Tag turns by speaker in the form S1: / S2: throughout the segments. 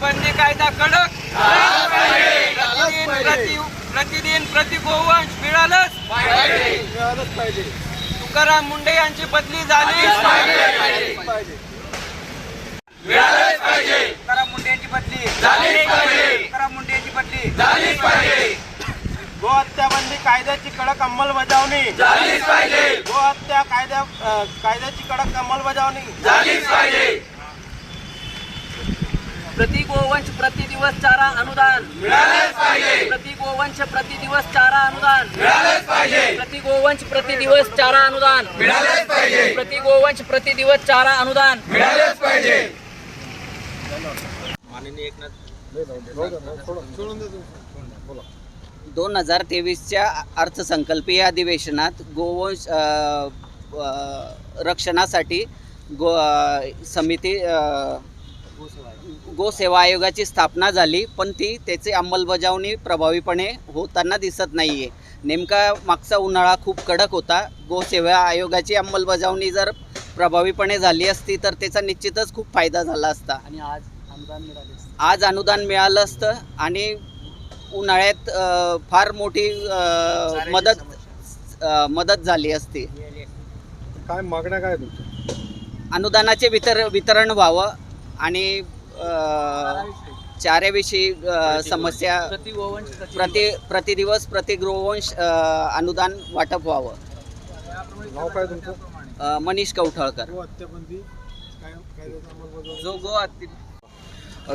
S1: बंदी कायदा कडक प्रतिदिन प्रति गोवंश मिळालंच
S2: पाहिजे.
S1: तुकाराम मुंडे यांची बदली झाली.
S3: तुकाराम मुंडे बदली. तुकाराम मुंडे यांची बदली.
S2: गोहत्या बंदी कायद्याची कडक अंमलबजावणी. गोहत्या कायद्या कायद्याची कडक अंमलबजावणी.
S4: प्रति गोवंश प्रति दिवस चारा अनुदान.
S1: मिळालंच पाहिजे.
S4: प्रति गोवंश प्रति दिवस चारा अनुदान.
S1: मिळालंच पाहिजे.
S4: प्रति गोवंश प्रति दिवस चारा अनुदान.
S1: मिळालंच पाहिजे.
S4: प्रति गोवंश प्रति दिवस चारा अनुदान.
S1: मिळालंच पाहिजे.
S5: दोन हजार तेवीसच्या अर्थसंकल्पीय अधिवेशनात गोवंश रक्षणासाठी गो समिती गोसेवा आयोगाची स्थापना झाली पण ती त्याची अंमलबजावणी प्रभावीपणे होताना दिसत नाही आहे नेमका मागचा उन्हाळा खूप कडक होता. गोसेवा आयोगाची अंमलबजावणी जर प्रभावीपणे झाली असती तर त्याचा निश्चितच खूप फायदा झाला असता.
S4: आणि आज अनुदान मिळाले
S5: आज अनुदान मिळालं असतं आणि उन्हाळ्यात फार मोठी मदत मदत झाली असती.
S2: काय मागण्या काय
S5: अनुदानाचे वितर वितरण व्हावं आणि अ, चाऱ्याविषयी समस्या
S4: प्रति
S5: प्रतिदिवस प्रति गृहवंश अ, अनुदान वाटप व्हावं.
S2: नाव काय तुमचं?
S5: अ, मनीष कवठळकर
S6: जो गो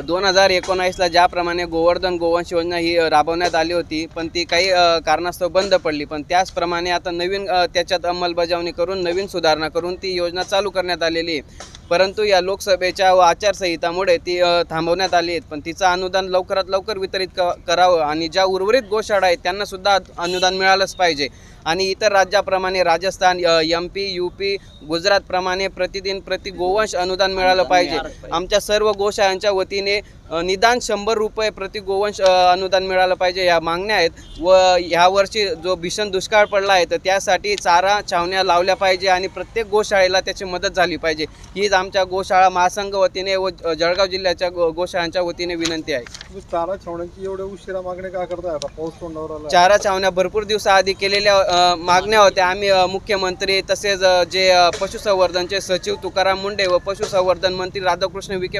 S6: दोन हजार एकोणावीसला ज्याप्रमाणे गोवर्धन गोवंश योजना ही राबवण्यात आली होती पण ती काही कारणास्तव बंद पडली. पण त्याचप्रमाणे आता नवीन त्याच्यात अंमलबजावणी करून नवीन सुधारणा करून ती योजना चालू करण्यात आलेली आहे. परंतु या लोकसभेच्या व आचारसंहितामुळे ती थांबवण्यात आली आहेत. पण तिचं अनुदान लवकरात लवकर वितरित क करावं आणि ज्या उर्वरित गोशाळा आहेत त्यांनासुद्धा अनुदान मिळालंच पाहिजे. आणि इतर राज्याप्रमाणे Rajasthan M P U P गुजरातप्रमाणे प्रतिदिन प्रति गोवंश अनुदान मिळालं पाहिजे. आमच्या सर्व गोशाळांच्या वतीने निदान शंभर रुपये प्रति गोवंश अनुदान मिळालं पाहिजे या मागण्या आहेत. व ह्या वर्षी जो भीषण दुष्काळ पडला आहे तर त्यासाठी चारा छावण्या लावल्या पाहिजे आणि प्रत्येक गोशाळेला त्याची मदत झाली पाहिजे. हीच आमच्या गोशाळा महासंघ वतीने व जळगाव जिल्ह्याच्या गो गोशाळांच्या वतीने विनंती आहे.
S2: चारा छावण्यांची एवढ्या उशिरा मागण्या का करताय? आता पाऊस तोंडावर आला
S6: चारा छावण्या भरपूर दिवसाआधी केलेल्या मागण्या होत्या. आम्ही मुख्यमंत्री तसेच जे पशुसंवर्धनचे सचिव तुकाराम मुंडे व पशुसंवर्धन मंत्री राधाकृष्ण विखे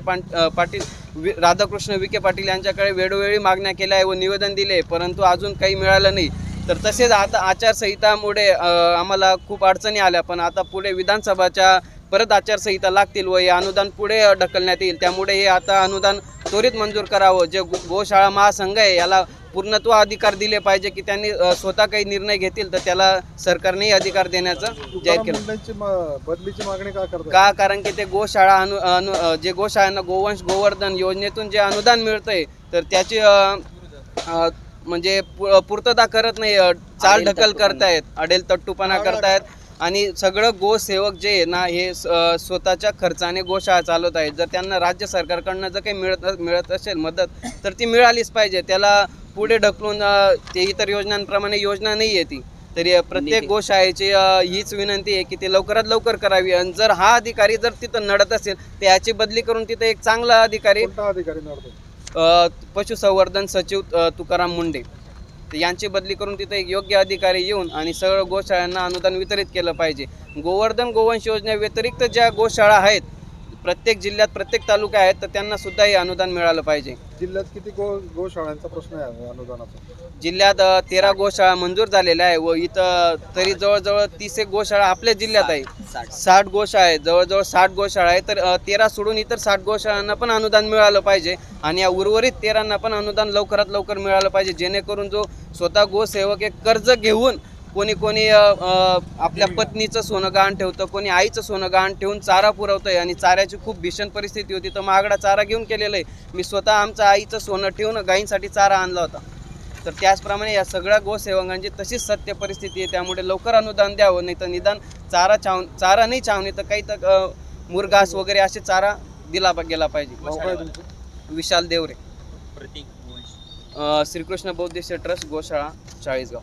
S6: पाटील वि- राधाकृष्ण विखे पाटील यांच्याकडे वेळोवेळी मागण्या केल्या आहे व निवेदन दिले परंतु अजून काही मिळालं नाही. तर तसेच आता आचारसंहितामुळे आम्हाला खूप अडचणी आल्या पण आता पुढे विधानसभाच्या परत आचारसंहिता लागतील व हे अनुदान पुढे ढकलण्यात येईल. त्यामुळे हे आता अनुदान त्वरित मंजूर करावं. जे गो- गोशाळा महासंघ आहे याला पूर्णत्व अधिकार दिले पाहिजे की त्यांनी स्वतः काही निर्णय घेतील तर त्याला सरकारनेही अधिकार देण्याचं जाहीर केलं.
S2: बदलीची मागणी का
S6: का? कारण की ते गोशाळा अनु अनु जे गोशाळांना गोवंश गोवर्धन योजनेतून जे अनुदान मिळतंय तर त्याची म्हणजे पु- पूर्तता करत नाही चाल ढकल. करतायत अडेल तट्टूपणा करतायत आणि सगळं गोसेवक जे आहे ना हे स्वतःच्या खर्चाने गोशाळा चालवत आहेत जर त्यांना राज्य सरकारकडनं जर काही मिळत मिळत असेल मदत तर ती मिळालीच पाहिजे. त्याला पुढे ढकलून ते इतर योजनांप्रमाणे योजना नाही आहे ती. तरी प्रत्येक. गोशाळेची हीच विनंती आहे की ते लवकरात लवकर करावी. आणि जर हा अधिकारी जर तिथं नडत असेल तर याची बदली करून तिथं एक चांगला अधिकारी
S2: कोणता अधिकारी नडतो?
S6: अ, पशुसंवर्धन सचिव तुकाराम मुंडे. यांची बदली करून तिथे एक योग्य अधिकारी येऊन आणि सगळं गोशाळांना अनुदान वितरित केलं पाहिजे. गोवर्धन गोवंश योजने व्यतिरिक्त ज्या गोशाळा आहेत प्रत्येक जिल्ह्यात प्रत्येक तालुका आहेत तर त्यांना सुद्धा हे अनुदान मिळालं पाहिजे.
S2: जिल्ह्यात किती गो गोशाळांचा प्रश्न आहे अनुदानाचा?
S6: जिल्ह्यात तेरा गोशाळा मंजूर झालेल्या आहे व इथं तरी जवळजवळ तीस एक गोशाळा आपल्या जिल्ह्यात आहे.
S5: साठ.
S6: गोशाळा आहे जवळजवळ साठ गोशाळा आहे तर तेरा सोडून इतर साठ गोशाळांना पण अनुदान मिळालं पाहिजे आणि या उर्वरित तेरांना पण अनुदान लवकरात लवकर मिळालं पाहिजे जेणेकरून जो स्वतः गोसेवक एक कर्ज घेऊन कोणी कोणी आपल्या पत्नीचं सोनं गहाण ठेवतं कोणी आईचं सोनं गहाण ठेवून चारा पुरवतंय आणि चाऱ्याची खूप भीषण परिस्थिती होती. तर महागडा चारा घेऊन केलेलं आहे. मी स्वतः आमचं आईचं सोनं ठेवून गायींसाठी चारा आणला होता. तर त्याचप्रमाणे या सगळ्या गोसेवकांची तशीच सत्य परिस्थिती आहे. त्यामुळे लवकर अनुदान द्यावं नाही तर निदान चारा छाव चारा नाही छावणी तर काही तर मुरघास वगैरे असे चारा दिला गेला पाहिजे. विशाल देवरे. अ, श्रीकृष्ण बौद्धिस्ट ट्रस्ट गोशाळा चाळीसगाव.